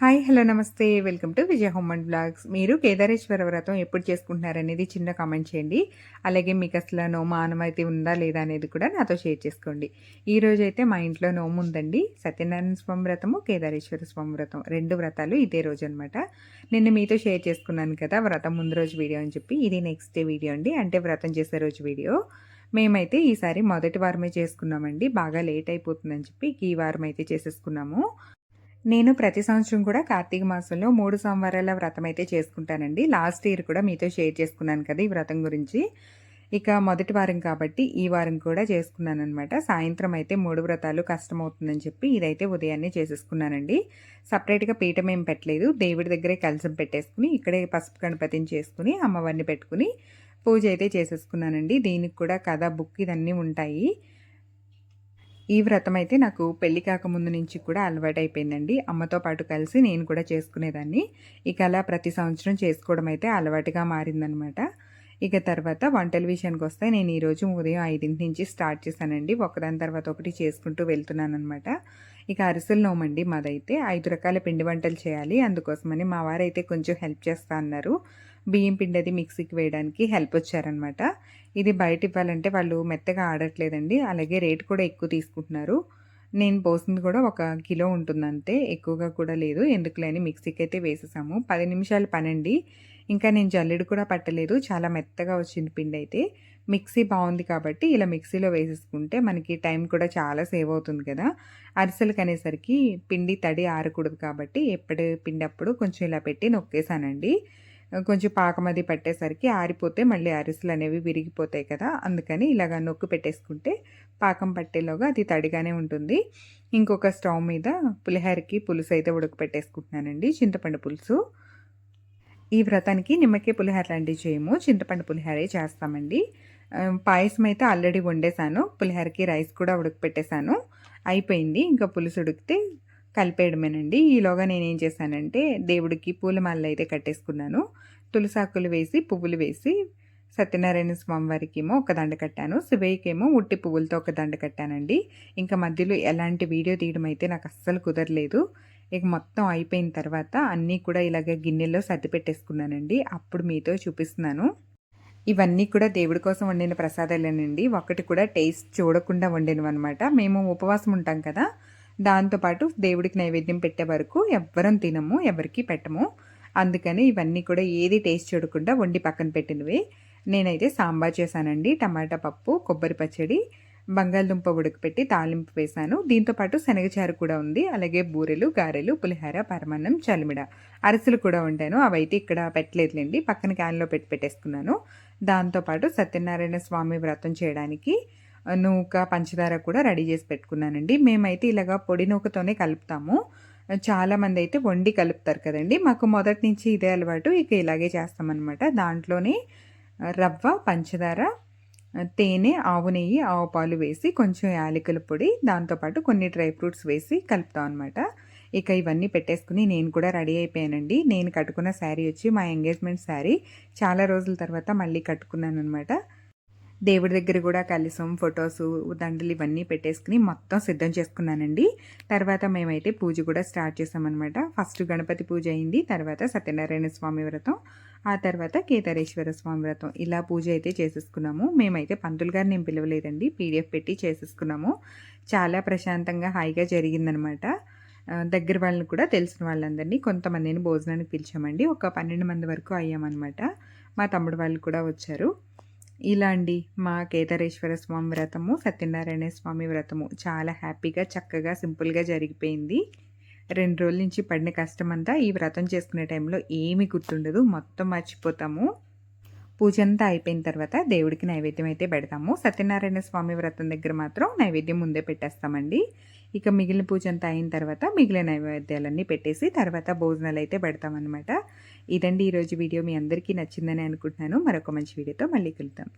Hi hello నమస్తే. Welcome to Vijaya home and blogs. మీరు కేదారేశ్వర వ్రతం ఎప్పుడు చేసుకుంటున్నారనేది చిన్న కామెంట్ చేయండి. అలాగే మీకు అసలు నోము ఆనమైతే ఉందా లేదా అనేది కూడా నాతో షేర్ చేసుకోండి. ఈ రోజు అయితే మా ఇంట్లో నోము ఉందండి. సత్యనారాయణ స్వామి వ్రతము కేదారేశ్వర స్వామి వ్రతం. రెండు వ్రతాలు ఇదే రోజు అనమాట నిన్న మీతో షేర్ చేసుకున్నాను కదా వ్రతం ముందు రోజు వీడియో అని చెప్పి. ఇది నెక్స్ట్ డే వీడియో అండి. అంటే వ్రతం చేసే రోజు వీడియో. మేమైతే ఈసారి మొదటి వారమే చేసుకున్నామండి. బాగా లేట్ అయిపోతుందని చెప్పి ఈ వారం అయితే చేసేసుకున్నాము. నేను ప్రతి సంవత్సరం కూడా కార్తీక మాసంలో మూడు సోమవారాల వ్రతం అయితే చేసుకుంటానండి. లాస్ట్ ఇయర్ కూడా మీతో షేర్ చేసుకున్నాను కదా ఈ వ్రతం గురించి. ఇక మొదటి వారం కాబట్టి ఈ వారం కూడా చేసుకున్నాను అనమాట సాయంత్రం అయితే మూడు వ్రతాలు కష్టమవుతుందని చెప్పి ఇదైతే ఉదయాన్నే చేసేసుకున్నానండి. సపరేట్గా పీఠం ఏం పెట్టలేదు. దేవుడి దగ్గరే కలసం పెట్టేసుకుని ఇక్కడే పసుపు గణపతిని చేసుకుని అమ్మవారిని పెట్టుకుని పూజ అయితే చేసేసుకున్నానండి. దీనికి కూడా కథ బుక్ ఇదన్నీ ఉంటాయి. ఈ వ్రతం అయితే నాకు పెళ్ళి కాకముందు నుంచి కూడా అలవాటైపోయిందండి. అమ్మతో పాటు కలిసి నేను కూడా చేసుకునేదాన్ని. ఇక అలా ప్రతి సంవత్సరం చేసుకోవడం అయితే అలవాటుగా మారిందనమాట. ఇక తర్వాత వంటల విషయానికి వస్తే నేను ఈరోజు ఉదయం ఐదింటి నుంచి స్టార్ట్ చేశానండి. ఒకదాని తర్వాత ఒకటి చేసుకుంటూ వెళ్తున్నాను అనమాట ఇక అరిసెలు నోమండి మాదైతే. ఐదు రకాల పిండి వంటలు చేయాలి. అందుకోసమని మా వారైతే కొంచెం హెల్ప్ చేస్తా అన్నారు. బియ్యం పిండి అది మిక్సీకి వేయడానికి హెల్ప్ వచ్చారనమాట. ఇది బయట ఇవ్వాలంటే వాళ్ళు మెత్తగా ఆడట్లేదండి అలాగే రేట్ కూడా ఎక్కువ తీసుకుంటున్నారు. నేను పోసింది కూడా ఒక కిలో ఉంటుంది అంతే ఎక్కువగా కూడా లేదు ఎందుకులేని మిక్సీకి అయితే వేసేసాము. పది నిమిషాలు పనండి ఇంకా నేను జల్లెడు కూడా పట్టలేదు చాలా మెత్తగా వచ్చింది పిండి అయితే మిక్సీ బాగుంది కాబట్టి ఇలా మిక్సీలో వేసేసుకుంటే మనకి టైం కూడా చాలా సేవ్ అవుతుంది కదా. అరిసెలకు అనేసరికి పిండి తడి ఆరకూడదు కాబట్టి ఎప్పుడు పిండి అప్పుడు కొంచెం ఇలా పెట్టి నొక్కేసానండి. కొంచెం పాకం అది పట్టేసరికి ఆరిపోతే మళ్ళీ అరిసెలు అనేవి విరిగిపోతాయి కదా అందుకని ఇలాగ నొక్కు పెట్టేసుకుంటే పాకం పట్టేలోగా అది తడిగానే ఉంటుంది. ఇంకొక స్టవ్ మీద పులిహోరకి పులుసు అయితే ఉడకపెట్టేసుకుంటున్నానండి చింతపండు పులుసు. ఈ వ్రతానికి నిమ్మకాయ పులిహోర లాంటివి చేయము చింతపండు పులిహోరే చేస్తామండి. పాయసం అయితే ఆల్రెడీ వండేసాను పులిహోరకి రైస్ కూడా ఉడకపెట్టేశాను. అయిపోయింది ఇంకా పులుసు ఉడికితే కలిపేయడమేనండి. ఈలోగా నేనేం చేశానంటే దేవుడికి పూలమాలలు అయితే కట్టేసుకున్నాను. తులసాకులు వేసి పువ్వులు వేసి సత్యనారాయణ స్వామి వారికి ఏమో ఒక దండ కట్టాను. శివయ్యకేమో ఉట్టి పువ్వులతో ఒక దండ కట్టానండి. ఇంకా మధ్యలో ఎలాంటి వీడియో తీయడం అయితే నాకు అస్సలు కుదరలేదు. ఇక మొత్తం అయిపోయిన తర్వాత అన్నీ కూడా ఇలాగ గిన్నెల్లో సర్ది పెట్టేసుకున్నానండి. అప్పుడు మీతో చూపిస్తున్నాను. ఇవన్నీ కూడా దేవుడి కోసం వండిన ప్రసాదాలేనండి. ఒకటి కూడా టేస్ట్ చూడకుండా వండినవి అనమాట మేము ఉపవాసం ఉంటాం కదా దాంతోపాటు దేవుడికి నైవేద్యం పెట్టే వరకు ఎవ్వరం తినము ఎవరికి పెట్టము. అందుకని ఇవన్నీ కూడా ఏది టేస్ట్ చూడకుండా వండి పక్కన పెట్టినవి. నేనైతే సాంబార్ చేశానండి టమాటా పప్పు కొబ్బరి పచ్చడి బంగాళదుంప ఉడకపెట్టి తాలింపు వేశాను. దీంతోపాటు శనగచారు కూడా ఉంది అలాగే బూరెలు గారెలు పులిహార పరమాన్నం చలిమిడ అరసలు కూడా ఉంటాను అవైతే ఇక్కడ పెట్టలేదులేండి పక్కన క్యాన్లో పెట్టి పెట్టేసుకున్నాను. దాంతోపాటు సత్యనారాయణ స్వామి వ్రతం చేయడానికి నూక పంచదార కూడా రెడీ చేసి పెట్టుకున్నానండి. మేమైతే ఇలాగా పొడి నూకతోనే కలుపుతాము. చాలామంది అయితే వండి కలుపుతారు కదండి. మాకు మొదటి నుంచి ఇదే అలవాటు. ఇక ఇలాగే చేస్తామన్నమాట. దాంట్లోనే రవ్వ పంచదార తేనె ఆవు నెయ్యి ఆవు పాలు వేసి కొంచెం యాలకుల పొడి దాంతోపాటు కొన్ని డ్రై ఫ్రూట్స్ వేసి కలుపుతాం అనమాట ఇక ఇవన్నీ పెట్టేసుకుని నేను కూడా రెడీ అయిపోయానండి. నేను కట్టుకున్న శారీ వచ్చి మా ఎంగేజ్మెంట్ శారీ. చాలా రోజుల తర్వాత మళ్ళీ కట్టుకున్నాను అనమాట దేవుడి దగ్గర కూడా కలిసం ఫొటోస్ దండలు ఇవన్నీ పెట్టేసుకుని మొత్తం సిద్ధం చేసుకున్నానండి. తర్వాత మేమైతే పూజ కూడా స్టార్ట్ చేసామన్నమాట. ఫస్ట్ గణపతి పూజ అయింది తర్వాత సత్యనారాయణ స్వామి వ్రతం ఆ తర్వాత కేదారేశ్వర స్వామి వ్రతం. ఇలా పూజ అయితే చేసేసుకున్నాము. మేమైతే పంతులు గారిని నేను పిలవలేదండి పీడిఎఫ్ పెట్టి చేసేసుకున్నాము. చాలా ప్రశాంతంగా హాయిగా జరిగిందనమాట దగ్గర వాళ్ళని కూడా తెలిసిన వాళ్ళందరినీ కొంతమందిని భోజనానికి పిలిచామండి. ఒక పన్నెండు మంది వరకు అయ్యామన్నమాట. మా తమ్ముడు వాళ్ళు కూడా వచ్చారు. ఇలా అండి మా కేదారేశ్వర స్వామి వ్రతము సత్యనారాయణ స్వామి వ్రతము చాలా హ్యాపీగా చక్కగా సింపుల్గా జరిగిపోయింది. రెండు రోజుల నుంచి పడిన కష్టమంతా ఈ వ్రతం చేసుకునే టైంలో ఏమీ గుర్తుండదు. మొత్తం మర్చిపోతాము. పూజ అంతా అయిపోయిన తర్వాత దేవుడికి నైవేద్యం అయితే పెడతాము. సత్యనారాయణ స్వామి వ్రతం దగ్గర మాత్రం నైవేద్యం ముందే పెట్టేస్తామండి. ఇక మిగిలిన పూజ అంతా అయిన తర్వాత మిగిలిన నైవేద్యాలన్నీ పెట్టేసి తర్వాత భోజనాలు అయితే పెడతామన్నమాట. ఇదండి ఈరోజు వీడియో. మీ అందరికీ నచ్చిందని అనుకుంటున్నాను. మరొక మంచి వీడియోతో మళ్ళీ కలుద్దాం.